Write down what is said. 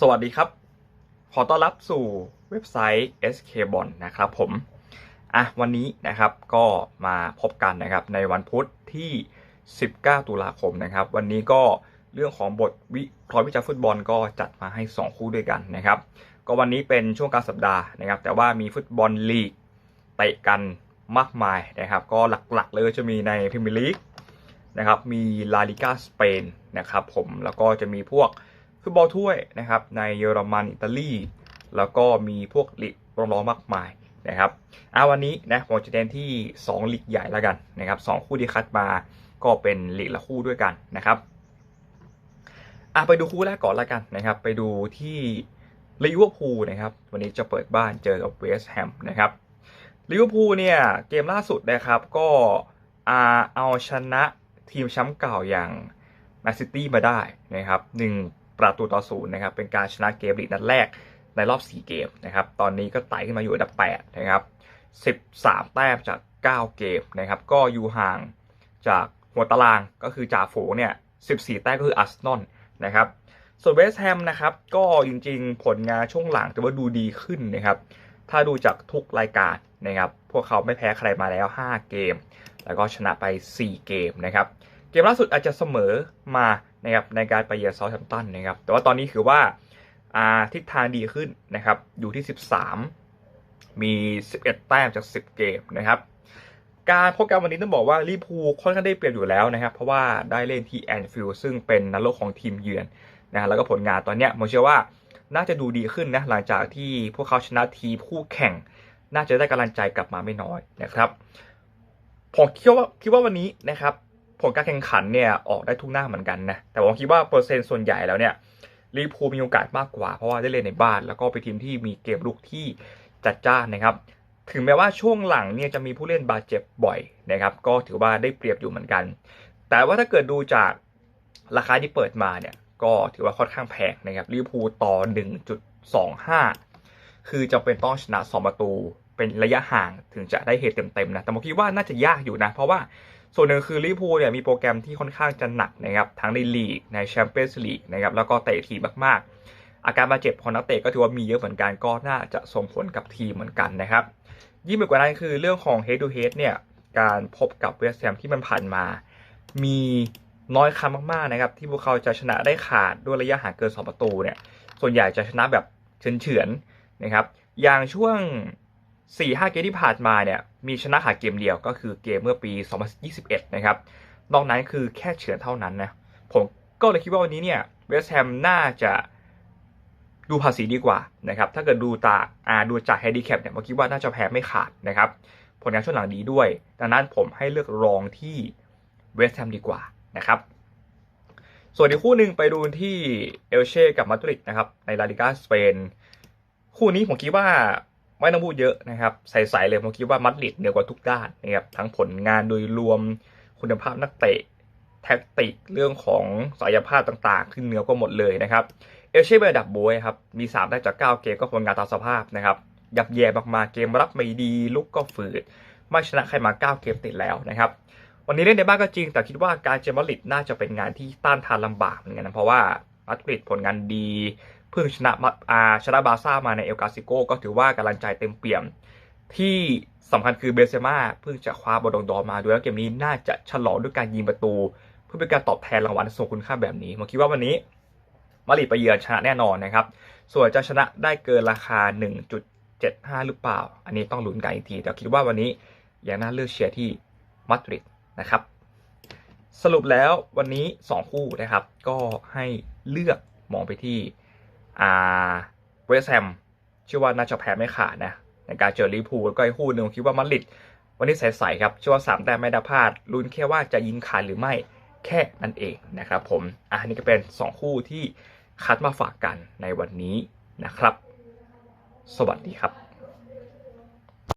สวัสดีครับ ขอต้อนรับสู่เว็บไซต์ SK b o n นะครับผม อะ วันนี้นะครับก็มาพบกันนะครับในวันพุธที่ 19 ตุลาคมนะครับ วันนี้ก็เรื่องของบทวิเคราะห์วิจารณ์ฟุตบอลก็จัดมาให้ 2 คู่ด้วยกันนะครับ ก็วันนี้เป็นช่วงกลางสัปดาห์นะครับ แต่ว่ามีฟุตบอลลีกเตะกันมากมายนะครับ ก็หลักๆเลยจะมีในพรีเมียร์ลีกนะครับ มีลาลิกาสเปนนะครับผม แล้วก็จะมีพวก ฟุตบอลถ้วยนะครับในเยอรมันอิตาลีแล้วก็มีพวกลีกรองๆมากมายนะครับเอาวันนี้นะผมจะเน้นที่ 2ลีกใหญ่แล้วกันนะครับสคู่ที่คัดมาก็เป็นลีกละคู่ด้วยกันนะครับอะไปดูคู่แรกก่อนแล้วกันนะครับ ไปดูที่ลิเวอร์พูลนะครับ วันนี้จะเปิดบ้านเจอกับเวสต์แฮมนะครับลิเวอร์พูลเนี่ยเกมล่าสุดนะครับก็เอาชนะทีมแชมป์เก่าอย่างแมนซิตี้มาได้นะครับหนึ่ง ประตูต่อศูนย์นะครับ เป็นการชนะเกมลีกนัดแรกในรอบ 4 เกมนะครับ ตอนนี้ก็ไต่ขึ้นมาอยู่อันดับ 8 นะครับ 13 แต้มจาก 9 เกมนะครับ ก็อยู่ห่างจากหัวตารางก็คือจ่าฝูงเนี่ย 14 แต้มก็คืออาร์เซนอลนะครับ ส่วนเวสต์แฮมนะครับ ก็จริงๆ ผลงานช่วงหลังแต่ว่าดูดีขึ้นนะครับ ถ้าดูจากทุกรายการนะครับ พวกเขาไม่แพ้ใครมาแล้ว 5 เกม แล้วก็ชนะไป 4 เกมนะครับ เกมล่าสุดอาจจะเสมอมา นะครับในการไปเยือนเซาท์แฮมป์ตันนะครับแต่ว่าตอนนี้คือว่าทิศทางดีขึ้นนะครับอยู่ที่ 13 มี 11 แต้มจาก 10 เกมนะครับการพบกันวันนี้ต้องบอกว่าลิเวอร์พูลค่อนข้างได้เปรียบอยู่แล้วนะครับ เพราะว่าได้เล่นที่แอนฟิลด์ซึ่งเป็นนักโลกของทีมเยือนนะฮะแล้วก็ผลงานตอนเนี้ยผมเชื่อว่าน่าจะดูดีขึ้นนะหลังจากที่พวกเขาชนะทีมคู่แข่ง น่าจะได้กำลังใจกลับมาไม่น้อยนะครับผมคิดว่าคิดว่าวันนี้นะครับ ผลการแข่งขันเนี่ยออกได้ทุกหน้าเหมือนกันนะแต่ผมคิดว่าเปอร์เซ็นต์ส่วนใหญ่แล้วเนี่ยลิเวอร์พูลมีโอกาสมากกว่าเพราะว่าได้เล่นในบ้าน แล้วก็เป็นทีมที่มีเกมลุกที่จัดจ้านนะครับถึงแม้ว่าช่วงหลังเนี่ยจะมีผู้เล่นบาดเจ็บบ่อยนะครับก็ถือว่าได้เปรียบอยู่เหมือนกัน แต่ว่าถ้าเกิดดูจากราคาที่เปิดมาเนี่ยก็ถือว่าค่อนข้างแพงนะครับลิเวอร์พูลต่อ 1.25 คือจำเป็นต้องชนะ 2 ประตู เป็นระยะห่างถึงจะได้เหตุเต็มๆนะแต่ผมคิดว่าน่าจะยากอยู่นะ เพราะว่า ส่วนหนึ่งคือลิเวอร์พูลเนี่ยมีโปรแกรมที่ค่อนข้างจะหนักนะครับทั้งในลีกในแชมเปี้ยนส์ลีกนะครับแล้วก็เตะทีมากๆ อาการบาดเจ็บของนักเตะก็ถือว่ามีเยอะเหมือนกันก็น่าจะส่งผลกับทีมเหมือนกันนะครับยิ่งไปกว่านั้นคือเรื่องของ head to head เนี่ยการพบกับเวสต์แฮมที่มันผ่านมา มีน้อยครั้งมากๆนะครับที่พวกเขาจะชนะได้ขาดด้วยระยะห่างเกิน 2 ประตูเนี่ยส่วนใหญ่จะชนะแบบเฉือนๆนะครับอย่างช่วง 4-5 เกมที่ผ่านมาเนี่ยมีชนะขาดเกมเดียวก็คือเกมเมื่อปี 2021 นะครับ นอกนั้นคือแค่เฉือนเท่านั้นนะ ผมก็เลยคิดว่าวันนี้เนี่ยเวสต์แฮมน่าจะดูภาษีดีกว่านะครับ ถ้าเกิดดูตาอาดูจากแฮนดิแคปเนี่ยผมคิดว่าน่าจะแพ้ไม่ขาดนะครับ ผลงานช่วงหลังดีด้วย ดังนั้นผมให้เลือกรองที่เวสต์แฮมดีกว่านะครับ ส่วนอีกคู่หนึ่งไปดูที่เอลเช่กับมาดริดนะครับในลาลิกาสเปน คู่นี้ผมคิดว่า ไม่ต้องพูดเยอะนะครับ ใส่ๆเลยผมคิดว่ามาดริดเหนือกว่าทุกด้านนะครับทั้งผลงานโดยรวมคุณภาพนักเตะแท็กติกเรื่องของศักยภาพต่างๆ ขึ้นเหนือกว่าหมดเลยนะครับเอลเช่เป็นอันดับโบยครับ มี3ได้จาก 9 เกมก็ผลงานตามสภาพนะครับ ยับแย่มากๆ เกมรับไม่ดี ลุกก็ฝืด ไม่ชนะใครมา 9 เกมติดแล้วนะครับ วันนี้เล่นในบ้านก็จริง แต่คิดว่าการเจอมาริดน่าจะเป็นงานที่ต้านทานลำบากเหมือนกันนะ เพราะว่ามาดริดผลงานดี เพิ่งชนะมาอาชนะบาร์ซ่ามาในเอลกาซิโกก็ถือว่ากำลังใจเต็มเปี่ยม ที่สำคัญคือเบเซม่าเพิ่งจะคว้าบอลดองดอมาด้วยแล้วเกมนี้น่าจะฉลองด้วยการยิงประตู เพื่อเป็นการตอบแทนรางวัลทรงคุณค่าแบบนี้ผมคิดว่าวันนี้มาริไปเยือนชนะแน่นอนนะครับ ส่วนจะชนะได้เกินราคา 1.75 หรือเปล่า อันนี้ต้องลุ้นกันอีกที แต่คิดว่าวันนี้ยังน่าเลือกเชียร์ที่มาดริดนะครับ สรุปแล้ววันนี้ 2 คู่นะครับ ก็ให้เลือกมองไปที่ อ่าเวสแฮมเชื่อว่าน่าจะแพ้ไม่ขาดนะในการเจอลิพูลแล้วก็อีกคู่หนึ่งคิดว่ามาดริดวันนี้ใสๆครับเชื่อว่าสามแต้มไม่ได้พลาดลุ้นแค่ว่าจะยิงขาดหรือไม่แค่นั่นเองนะครับผมอะนี่ก็เป็น 2 คู่ที่คัดมาฝากกันในวันนี้นะครับ สวัสดีครับ